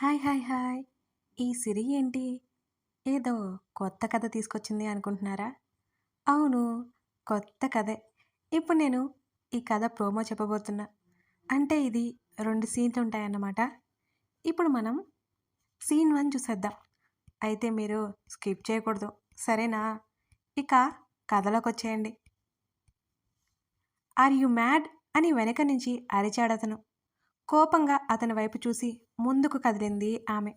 Hi hi hi. ఈ సిరి ఏంటి? ఏదో కొత్త కథ తీసుకొచ్చింది అనుకుంటున్నారా? అవును కొత్త కథే. ఇప్పుడు నేను ఈ కథ ప్రోమో చెప్పబోతున్నా. అంటే ఇది రెండు సీన్లు ఉంటాయన్నమాట. ఇప్పుడు మనం సీన్ వన్ చూసేద్దాం. అయితే మీరు స్కిప్ చేయకూడదు. సరేనా? ఇక కథలోకి వచ్చేయండి ఆర్ యు మ్యాడ్? అని వెనక నుంచి అరిచాడతను. కోపంగా అతని వైపు చూసి ముందుకు కదిలింది ఆమె.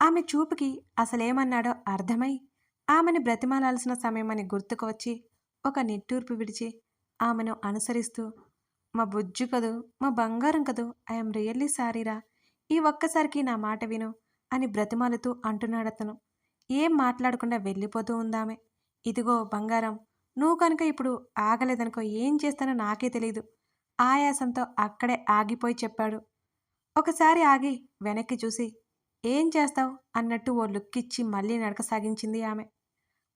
ఆమె చూపుకి అసలేమన్నాడో అర్థమై ఆమెను బ్రతిమాలాల్సిన సమయమని గుర్తుకు వచ్చి ఒక నిట్టూర్పు విడిచి ఆమెను అనుసరిస్తూ మా బుజ్జు కదూ మా బంగారం కదూ ఐఎమ్ రియల్లీ సారీరా ఈ ఒక్కసారికి నా మాట విను అని బ్రతిమాలుతూ అంటున్నాడతను. ఏం మాట్లాడకుండా వెళ్ళిపోతూ ఉందామె. ఇదిగో బంగారం నువ్వు కనుక ఇప్పుడు ఆగలేదనుకో ఏం చేస్తానో నాకే తెలియదు ఆయాసంతో అక్కడే ఆగిపోయి చెప్పాడు. ఒకసారి ఆగి వెనక్కి చూసి ఏం చేస్తావు? అన్నట్టు ఓ లుక్కిచ్చి మళ్ళీ నడక సాగించింది ఆమె.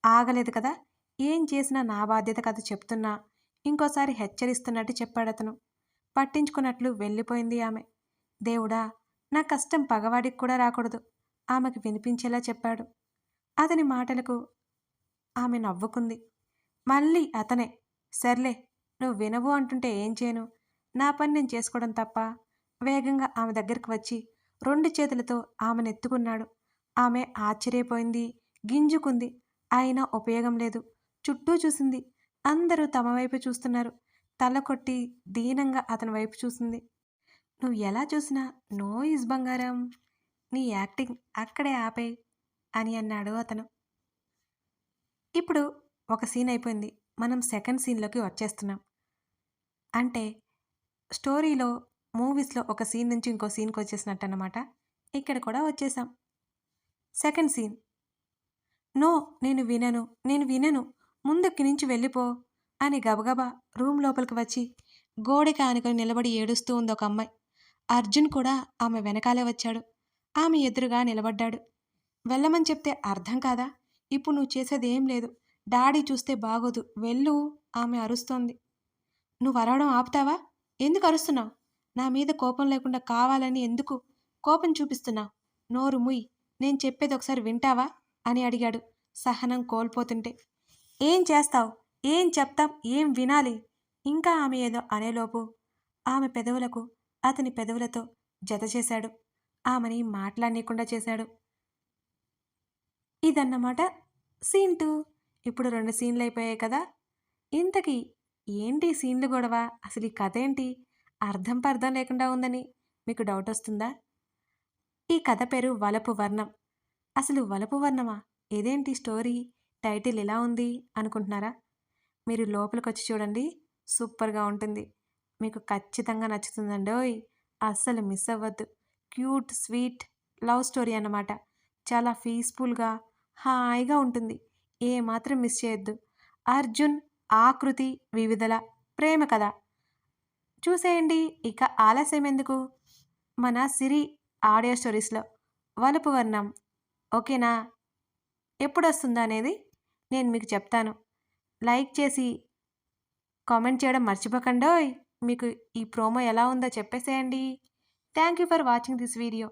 ఆగలేదు కదా ఏం చేసినా నా బాధ్యత కథ చెప్తున్నా. ఇంకోసారి హెచ్చరిస్తున్నట్టు చెప్పాడు అతను. పట్టించుకున్నట్లు వెళ్ళిపోయింది ఆమె. దేవుడా నా కష్టం పగవాడికి కూడా రాకూడదు ఆమెకు వినిపించేలా చెప్పాడు. అతని మాటలకు ఆమె నవ్వుకుంది. మళ్ళీ అతనే. సర్లే నువ్వు వినవు అంటుంటే ఏం చేయను? నా పని నేను చేసుకోవడం తప్ప. వేగంగా ఆమె దగ్గరికి వచ్చి రెండు చేతులతో ఆమెను ఎత్తుకున్నాడు. ఆమె ఆశ్చర్యపోయింది గింజుకుంది. అయినా ఉపయోగం లేదు. చుట్టూ చూసింది. అందరూ తమ వైపు చూస్తున్నారు. తల కొట్టి దీనంగా అతని వైపు చూసింది. నువ్వు ఎలా చూసినా నో ఇస్ బంగారం. నీ యాక్టింగ్ అక్కడే ఆపే అని అన్నాడు అతను. ఇప్పుడు ఒక సీన్ అయిపోయింది. మనం సెకండ్ సీన్లోకి వచ్చేస్తున్నాం. అంటే స్టోరీలో మూవీస్లో ఒక సీన్ నుంచి ఇంకో సీన్కి వచ్చేసినట్టు అనమాట ఇక్కడ కూడా వచ్చేసాం. Second scene. నో నేను వినను నేను వినను ముందుకి నుంచి వెళ్ళిపో అని గబగబా రూమ్ లోపలికి వచ్చి గోడకి ఆనుకొని నిలబడి ఏడుస్తూ ఉంది ఒక అమ్మాయి. అర్జున్ కూడా ఆమె వెనకాలే వచ్చాడు. ఆమె ఎదురుగా నిలబడ్డాడు. వెళ్ళమని చెప్తే అర్థం కాదా? ఇప్పుడు నువ్వు చేసేది ఏం లేదు. డాడీ చూస్తే బాగోదు. వెళ్ళు ఆమె అరుస్తోంది. నువ్వు అరవడం ఆపుతావా? ఎందుకు అరుస్తున్నావు? నా మీద కోపం లేకుండా కావాలని ఎందుకు కోపం చూపిస్తున్నావు నోరు ముయ్. నేను చెప్పేది ఒకసారి వింటావా? అని అడిగాడు సహనం కోల్పోతుంటే. ఏం చేస్తావు? ఏం చెప్తాం ఏం వినాలి? ఇంకా ఆమె ఏదో అనేలోపు ఆమె పెదవులకు అతని పెదవులతో జత చేశాడు. ఆమెని మాట్లాడనీయకుండా చేశాడు. ఇదన్నమాట సీన్ టూ. ఇప్పుడు రెండు సీన్లు అయిపోయాయి కదా. ఇంతకీ ఏంటి సీన్లు గొడవ? అసలు ఈ కథ ఏంటి? అర్థం పర్థం లేకుండా ఉందని మీకు డౌట్ వస్తుందా? ఈ కథ పేరు వలపు వర్ణం. అసలు వలపు వర్ణమా? ఏదేంటి స్టోరీ టైటిల్ ఎలా ఉంది? అనుకుంటున్నారా? మీరు లోపలికి వచ్చి చూడండి. సూపర్గా ఉంటుంది. మీకు ఖచ్చితంగా నచ్చుతుందండి ఓయ్ అస్సలు మిస్ అవ్వద్దు. క్యూట్ స్వీట్ లవ్ స్టోరీ అన్నమాట. చాలా పీస్ఫుల్గా హాయిగా ఉంటుంది. ఏ మాత్రం మిస్ చేయొద్దు. అర్జున్ ఆకృతి వివిధల ప్రేమ కథ. చూసేయండి ఇక ఆలస్యం ఎందుకు? మన సిరి ఆడియో స్టోరీస్లో వలుపు వర్ణం. ఓకేనా? ఎప్పుడు వస్తుందో అనేది నేను మీకు చెప్తాను. లైక్ చేసి కామెంట్ చేయడం మర్చిపోకండి మీకు ఈ ప్రోమో ఎలా ఉందో చెప్పేసేయండి. Thank you for watching this video.